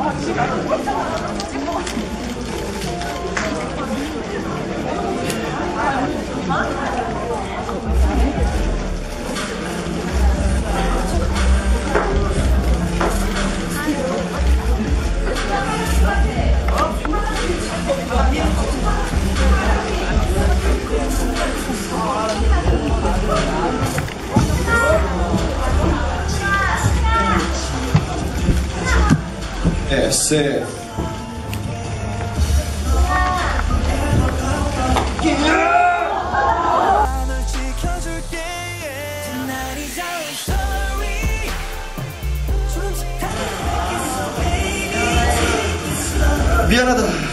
啊，奇怪，我不会唱了。 어 baby 미안하다.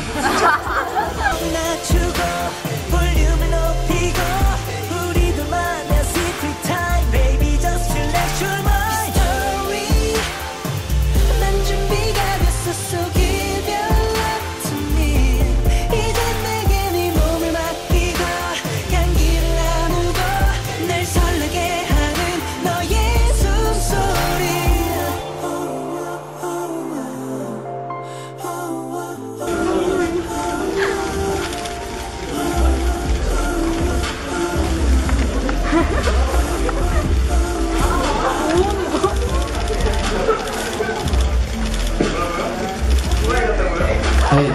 헤이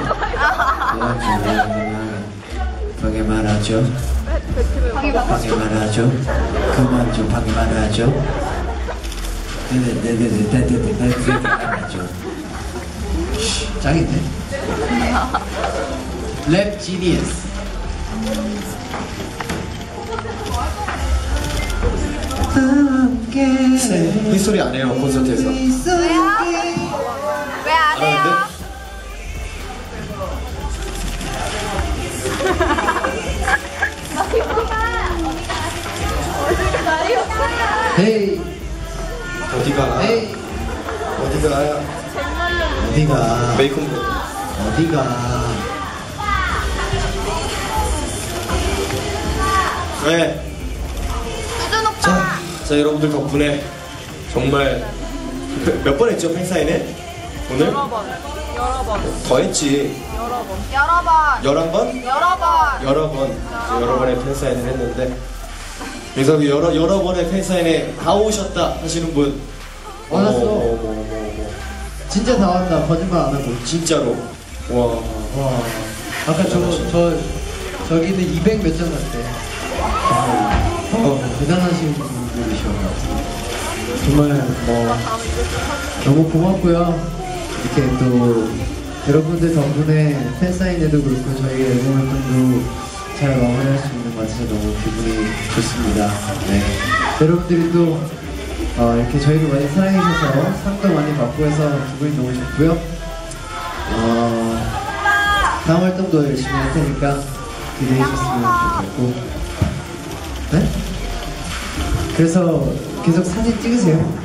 방에 말하죠 방에 말하죠 그만 좀 방에 말하죠 짱인데 랩 지니어스 네, 휘소리 안 해요, 콘서트에서. 헤이 어디가? 헤이 어디가? 어디가 메이크업. 어디가 네. 수준 오빠. 자, 자, 여러분들 덕분에 정말 몇 번 했죠, 팬사인회? 오늘? 여러 번, 여러 번, 더 했지. 여러 번. 여러 번. 11번? 여러 번. 여러 번, 여러 번의 팬사인을 했는데. 그래서 여러, 여러 번의 팬사인회 다 오셨다 하시는 분. 많았어. 어머, 어머, 어머, 어머. 진짜 다 왔다 거짓말 안 하고 진짜로. 와. 와 아까 저, 저 저기는 200 몇 장 갔대 어, 대단하신 분들이셔가지고 정말 뭐 너무 고맙고요 이렇게 또 여러분들 덕분에 팬사인회도 그렇고 저희 앨범 활동도 잘 마무리할 수 있는 것 같아서 너무 기분이 좋습니다. 네. 여러분들이 또 어, 이렇게 저희를 많이 사랑해주셔서 상도 많이 받고 해서 기분이 너무 좋고요. 어, 다음 활동도 열심히 할 테니까 기대해 주셨으면 좋겠고. 네? 그래서 계속 사진 찍으세요.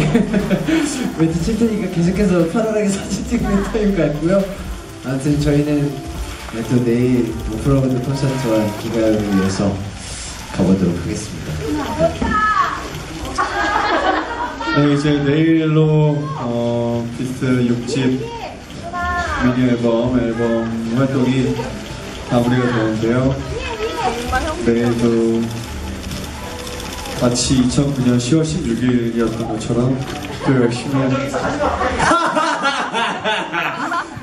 멘트 칠 테니까 계속해서 편안하게 사진 찍는 타임 같고요. 아무튼 저희는 네, 또 내일 오프로드 콘서트와 기가를 위해서 가보도록 하겠습니다 네, 이제 내일로 어, 비스트 6집 미니 앨범 앨범 활동이 마무리가 되는데요. 내일도 마치 2009년 10월 16일이었던 것처럼 또 열심히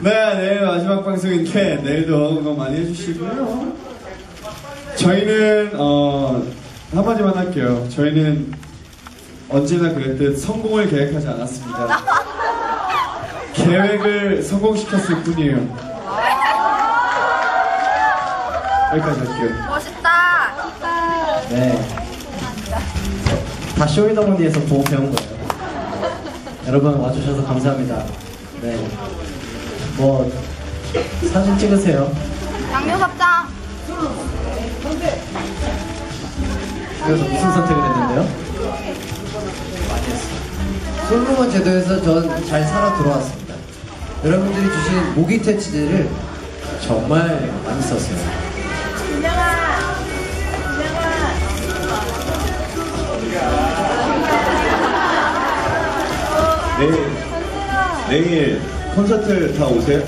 네, 내일 마지막 방송인데 내일도 응원 많이 해주시고요. 저희는 어, 한마디만 할게요. 저희는 언제나 그랬듯 성공을 계획하지 않았습니다. 계획을 성공시켰을 뿐이에요. 여기까지 할게요. 멋있다. 네. 다 쇼이더머니에서 보고 배운 거예요. 여러분 와주셔서 감사합니다. 네. 뭐 사진 찍으세요. 양념갑장. 그래서 무슨 선택을 했는데요? 솔로몬 제도에서 전 잘 살아 들어왔습니다. 여러분들이 주신 모기 퇴치제를 정말 많이 썼어요. 내일 내일 콘서트 다 오세요?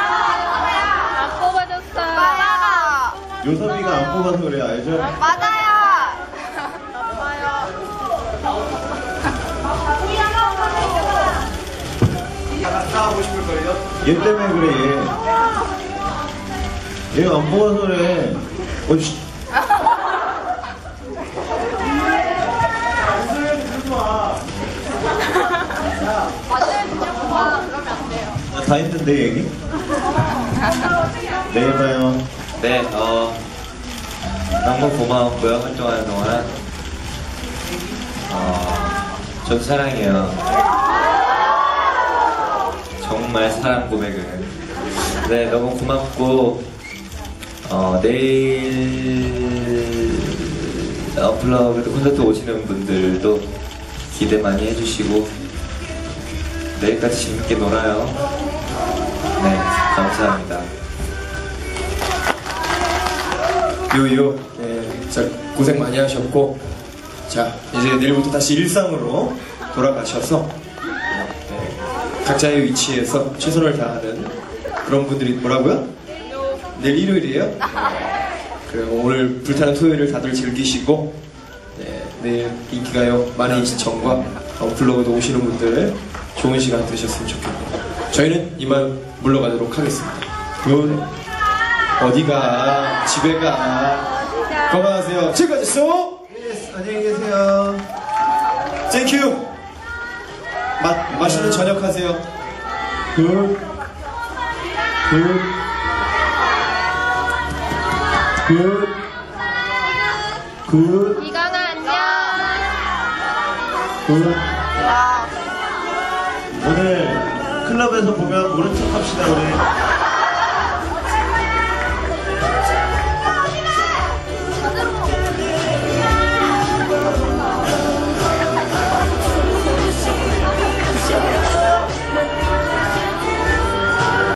안 뽑아줬어요. 맞아요. 요섭이가 안 뽑아서 그래 알죠? 맞아요. 하고 싶을걸요? 얘 때문에 그래 얘. 얘 안 뽑아서 그래. 어, 씨. 아, 다 했는데 얘기? 내일 봐요. 네, 어, 너무 고마웠고요, 활동하는 동안. 어, 전 사랑해요. 정말 사랑 고백을. 네, 너무 고맙고, 어, 내일, 어플라그래도 콘서트 오시는 분들도 기대 많이 해주시고, 내일까지 재밌게 놀아요. 네, 감사합니다. 요요. 네, 진짜 고생 많이 하셨고, 자, 이제 내일부터 다시 일상으로 돌아가셔서, 네, 각자의 위치에서 최선을 다하는 그런 분들이 뭐라고요? 내일 일요일이에요? 네. 그리고 오늘 불타는 토요일을 다들 즐기시고, 네, 내일 인기가요 많은 시청과 어플로그도 오시는 분들 좋은 시간 되셨으면 좋겠네요. 저희는 이만 물러가도록 하겠습니다. 굿. 어디가? 집에 가. 건강하세요. 지금까지 쏘! 안녕히 계세요. 땡큐! 마, 맛있는 저녁 하세요. 굿. 굿. 굿. 굿. 이건아 안녕. 굿. 클럽에서 보면 척 합시다 우리.